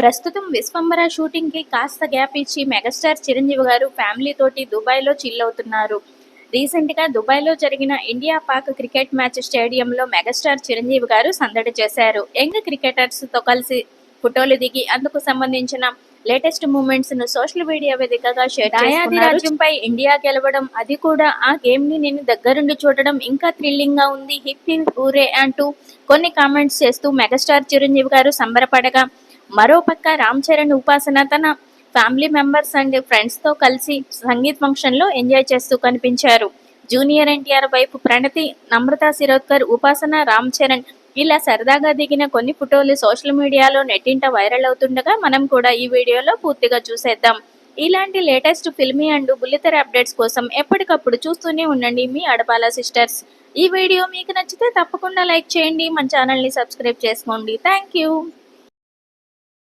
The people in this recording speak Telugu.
ప్రస్తుతం విశ్వంబర షూటింగ్కి కాస్త గ్యాప్ ఇచ్చి మెగాస్టార్ చిరంజీవి గారు ఫ్యామిలీ తోటి దుబాయ్లో చిల్ అవుతున్నారు. రీసెంట్గా దుబాయ్లో జరిగిన ఇండియా పాక్ క్రికెట్ మ్యాచ్ స్టేడియంలో మెగాస్టార్ చిరంజీవి గారు సందడి చేశారు. యంగ్ క్రికెటర్స్తో కలిసి ఫోటోలు దిగి అందుకు సంబంధించిన లేటెస్ట్ మూమెంట్స్ను సోషల్ మీడియా వేదికగా షేర్ రాజ్యంపై ఇండియా గెలవడం అది కూడా ఆ గేమ్ని నేను దగ్గరుండి చూడడం ఇంకా థ్రిల్లింగ్గా ఉంది. హిప్ హిప్ ఊరే అంటూ కొన్ని కామెంట్స్ చేస్తూ మెగాస్టార్ చిరంజీవి గారు సంబరపడగా మరోపక్క రామ్ చరణ్ ఉపాసన తన ఫ్యామిలీ మెంబర్స్ అండ్ ఫ్రెండ్స్తో కలిసి సంగీత్ ఫంక్షన్లో ఎంజాయ్ చేస్తూ కనిపించారు. జూనియర్ ఎన్టీఆర్ వైపు ప్రణతి నమ్రత శిరోద్కర్ ఉపాసన రామ్ చరణ్ ఇలా సరదాగా దిగిన కొన్ని ఫోటోలు సోషల్ మీడియాలో నెట్టింట వైరల్ అవుతుండగా మనం కూడా ఈ వీడియోలో పూర్తిగా చూసేద్దాం. ఇలాంటి లేటెస్ట్ ఫిల్మీ అండ్ బుల్లితెర అప్డేట్స్ కోసం ఎప్పటికప్పుడు చూస్తూనే ఉండండి మీ అడపాల సిస్టర్స్. ఈ వీడియో మీకు నచ్చితే తప్పకుండా లైక్ చేయండి. మన ఛానల్ని సబ్స్క్రైబ్ చేసుకోండి. Thank you.